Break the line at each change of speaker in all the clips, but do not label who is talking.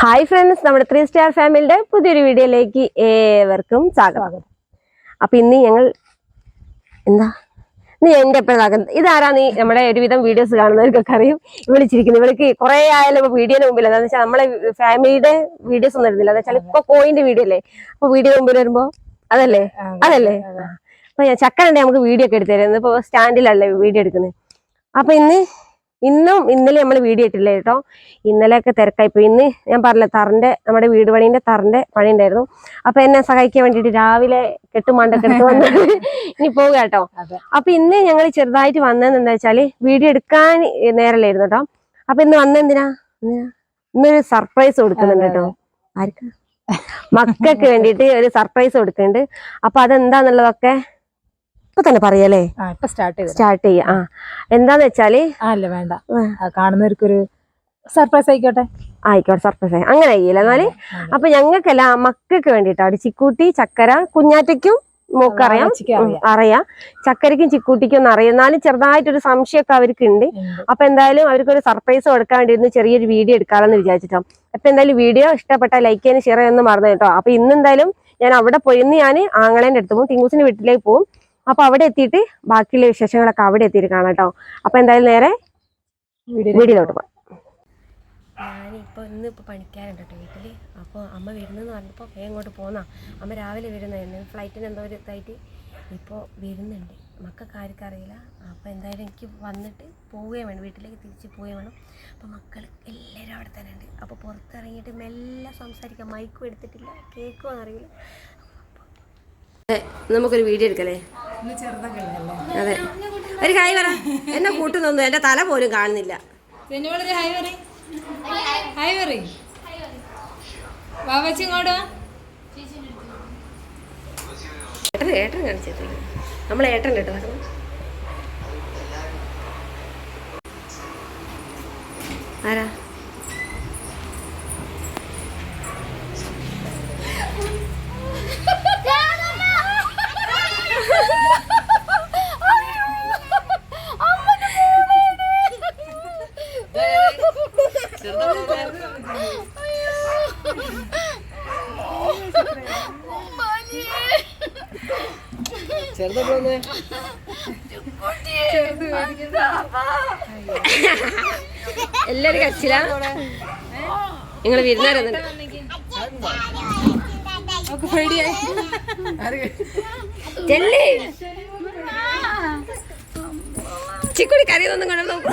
Hi friends നമ്മുടെ three star ഫാമിലിയുടെ പുതിയൊരു വീഡിയോയിലേക്ക് ഏവർക്കും സ്വാഗതം. അപ്പൊ ഇന്ന് ഞങ്ങൾ എന്താ? നീ എന്റെ എപ്പോഴാക്കുന്നത് ഇതാരാ നീ? നമ്മുടെ ഒരുവിധം വീഡിയോസ് കാണുന്നവർക്കൊക്കെ അറിയും. വിളിച്ചിരിക്കുന്നു. ഇവർക്ക് കുറെ ആയാലും ഇപ്പൊ വീഡിയോന് മുമ്പിൽ എന്താണെന്ന് വെച്ചാൽ നമ്മളെ ഫാമിലിയുടെ വീഡിയോസ് ഒന്നും വരുന്നില്ല എന്താ വെച്ചാൽ ഇപ്പൊ കോയിന്റെ വീഡിയോ അല്ലേ? അപ്പൊ വീഡിയോ മുമ്പിൽ വരുമ്പോ അതല്ലേ? അതല്ലേ? അപ്പൊ ഞാൻ ചക്കരണ്ടേ നമുക്ക് വീഡിയോ ഒക്കെ എടുത്തു തരുന്നത്? ഇപ്പൊ സ്റ്റാൻഡിലല്ലേ വീഡിയോ എടുക്കുന്നത്? അപ്പൊ ഇന്ന് ഇന്നും ഇന്നലെ നമ്മൾ വീഡിയോ ഇട്ടില്ല കേട്ടോ. ഇന്നലെയൊക്കെ തിരക്കായി പോയി ഇന്ന് ഞാൻ പറഞ്ഞ തറിന്റെ നമ്മുടെ വീട് പണീന്റെ തറിന്റെ പണി ഉണ്ടായിരുന്നു അപ്പൊ എന്നെ സഹായിക്കാൻ വേണ്ടിട്ട് രാവിലെ കെട്ടുമാണ്ടൊക്കെ എടുത്ത് വന്ന് ഇനി പോവുക കേട്ടോ. അപ്പൊ ഇന്ന് ഞങ്ങൾ ചെറുതായിട്ട് വന്നതെന്ന് എന്താ വെച്ചാൽ വീഡിയോ എടുക്കാൻ നേരല്ലായിരുന്നു കേട്ടോ. അപ്പൊ ഇന്ന് വന്നെന്തിനാ എന്തിനാ? ഇന്നൊരു സർപ്രൈസ് കൊടുക്കുന്നുണ്ട് കേട്ടോ. ആർക്ക്? മക്കൾക്ക് വേണ്ടിയിട്ട് ഒരു സർപ്രൈസ് കൊടുക്കുന്നുണ്ട്. അപ്പൊ അതെന്താന്നുള്ളതൊക്കെ ഇപ്പൊ തന്നെ പറയല്ലേ?
സ്റ്റാർട്ട്
ചെയ്യാം. ആ. എന്താന്ന്
വെച്ചാൽ അല്ല വേണ്ട. കാണുന്നവർക്കൊരു സർപ്രൈസ് ആയിക്കോട്ടെ.
ആയിക്കോട്ടെ സർപ്രൈസ് അങ്ങനെ ആയില്ല എന്നാൽ? അപ്പൊ ഞങ്ങൾക്കല്ല മക്കൾക്ക് വേണ്ടിട്ടാണ് ചിക്കൂട്ടി ചക്കര കുഞ്ഞാറ്റയ്ക്കും മോക്കറിയാം
അറിയാം.
ചക്കരയ്ക്കും ചിക്കൂട്ടിക്കും ഒന്നും അറിയാം. എന്നാലും ചെറുതായിട്ടൊരു സംശയമൊക്കെ അവർക്ക് ഉണ്ട്. അപ്പൊ എന്തായാലും അവർക്കൊരു സർപ്രൈസ് കൊടുക്കാൻ വേണ്ടി ഇന്ന് ചെറിയൊരു വീഡിയോ എടുക്കാമെന്ന് വിചാരിച്ചിട്ടോ. അപ്പൊ എന്തായാലും വീഡിയോ ഇഷ്ടപ്പെട്ട ലൈക്ക് ചെയ്യാൻ ഷെയർ ചെയ്യാൻ മറന്നു കേട്ടോ. അപ്പൊ ഇന്ന് എന്തായാലും ഞാൻ അവിടെ പോയി. ഇന്ന് ഞാൻ ആങ്ങളേന്റെ അടുത്ത് പോകും തിങ്കൂസിന്റെ വീട്ടിലേക്ക് പോകും അപ്പൊ അവിടെ എത്തിയിട്ട് ബാക്കിയുള്ള വിശേഷങ്ങളൊക്കെ അവിടെ എത്തിയിട്ട് കാണാം കേട്ടോ. അപ്പൊ എന്തായാലും നേരെ വീടിലോട്ട് പോകാം ഞാനിപ്പോൾ ഇന്ന് ഇപ്പോൾ പണിക്കാരുണ്ട് കേട്ടോ വീട്ടിൽ അപ്പോൾ അമ്മ വരുന്നെന്ന് പറഞ്ഞപ്പോൾ വേഗം ഇങ്ങോട്ട് പോന്നാ. അമ്മ രാവിലെ വരുന്നതായിരുന്നു ഫ്ലൈറ്റിന് എന്തോ ഒരു ഇതായിട്ട് ഇപ്പോൾ വരുന്നുണ്ട്. മക്കൾക്ക് ആർക്കും അറിയില്ല. അപ്പോൾ എന്തായാലും എനിക്ക് വന്നിട്ട് പോവുകയും വേണം. വീട്ടിലേക്ക് തിരിച്ച് പോവുകയും വേണം. അപ്പോൾ മക്കൾ എല്ലാവരും അവിടെ തന്നെ ഉണ്ട്. അപ്പോൾ പുറത്തിറങ്ങിയിട്ട് മെല്ലെ സംസാരിക്കാം. മൈക്കും എടുത്തിട്ടില്ല. കേക്കും അറിയില്ല. നമുക്കൊരു വീഡിയോ എടുക്കല്ലേ? അതെ. ഒരു ഹായ് പറ. എന്നെ കൂട്ടുന്നൊന്നും എന്റെ തല പോലും കാണുന്നില്ല. ഏട്ടൻ ഏട്ടൻ കാണിച്ചിട്ടില്ല. നമ്മൾ ഏട്ടൻ കേട്ടോ നടക്കുന്നത് ആരാ എല്ലാരും കച്ചില? നിങ്ങൾ വിരുന്നാരുന്നുണ്ട് ചിക്കുടി കറിയൊന്നും കണ്ടു? നോക്കൂ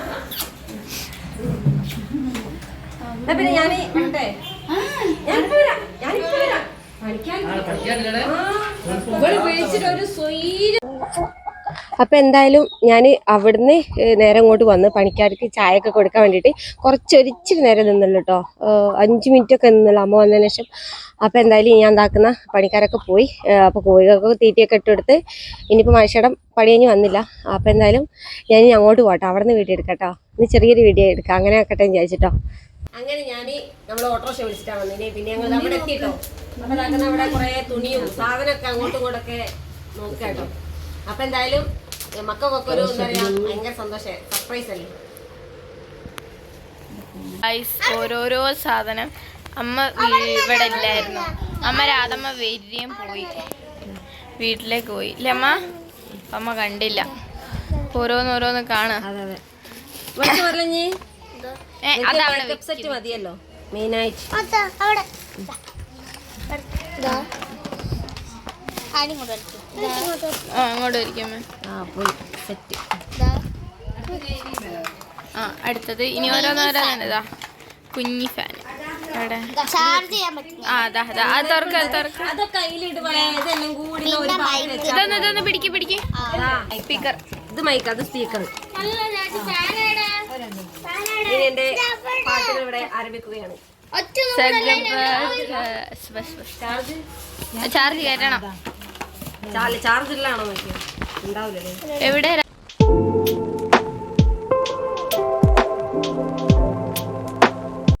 എന്നാ പിന്നെ ഞാൻ വരട്ടെ? ഞാനിപ്പോ വരാം. ഞാനിപ്പോ വരാം. ഇവൾ വിളിച്ചിട്ട് ഒരു സ്വൈര്യം അപ്പൊ എന്തായാലും ഞാൻ അവിടുന്ന് നേരം ഇങ്ങോട്ട് വന്ന് പണിക്കാർക്ക് ചായ ഒക്കെ കൊടുക്കാൻ വേണ്ടിട്ട് കുറച്ചൊരിച്ചിരി നേരം നിന്നല്ലോ കേട്ടോ അഞ്ച് മിനിറ്റ് ഒക്കെ നിന്നല്ലോ അമ്മ വന്നതിന് ശേഷം. അപ്പൊ എന്തായാലും ഞാൻ എന്താക്കുന്ന പണിക്കാരൊക്കെ പോയി. അപ്പോൾ അപ്പൊ കോഴികൾക്ക് തീറ്റയൊക്കെ ഇട്ടെടുത്ത് ഇനിയിപ്പോൾ മനുഷ്യടം പണി കഴിഞ്ഞ് വന്നില്ല. അപ്പൊ എന്തായാലും ഞാൻ ഇനി അങ്ങോട്ട് പോകട്ടോ അവിടെ നിന്ന് വീഡിയോ എടുക്കാം കേട്ടോ ഇനി ചെറിയൊരു വീഡിയോ എടുക്കാം. അങ്ങനെ ആക്കട്ടെ വിചാരിച്ചിട്ടോ. അങ്ങനെ ഞാൻ നമ്മൾ ഓട്ടോറിക്ഷ വിളിച്ചിട്ടാ വന്നിന്. പിന്നെ ഞങ്ങൾ അവിടെ എത്തിയിട്ടോ അപ്പൊ ഇതാക്കുന്ന അവിടെ കുറെ തുണിയും സാധനമൊക്കെ അങ്ങോട്ടും ഇങ്ങോട്ടൊക്കെ നോക്കാട്ടോ. കേട്ടോ അപ്പൊ എന്തായാലും മക്കൾക്കൊക്കെ ഒരു എന്താ പറയാ ഭയങ്കര സന്തോഷം. സർപ്രൈസ് അല്ലേ?
ഐസ് ഓരോരോ സാധനം. അമ്മ ഇവിടെ ഇല്ലായിരുന്നു. അമ്മ രാധമ്മ വരികയും പോയി. വീട്ടിലേക്ക് പോയി. ഇല്ലേ അമ്മ? അമ്മ കണ്ടില്ല. ഓരോന്നോരോന്ന് കാണാ.
സെറ്റ് മതിയല്ലോ മെയിൻ ആയിട്ട്
ആ അടുത്തത്. ഇനി ഓരോന്നോരോന്നുണ്ട് ഇതാ. കുഞ്ഞി ഫാൻ
ഇത് മൈക്ക് അത് സ്പീക്കർ ഇനി എന്റെ ഇവിടെ ആരംഭിക്കുകയാണ്. ചാർജ്
ചാർജ് കയറ്റണം.
ചാർജ് ഇല്ലാണോ നോക്കിയോ ഉണ്ടാവില്ലേ
എവിടെ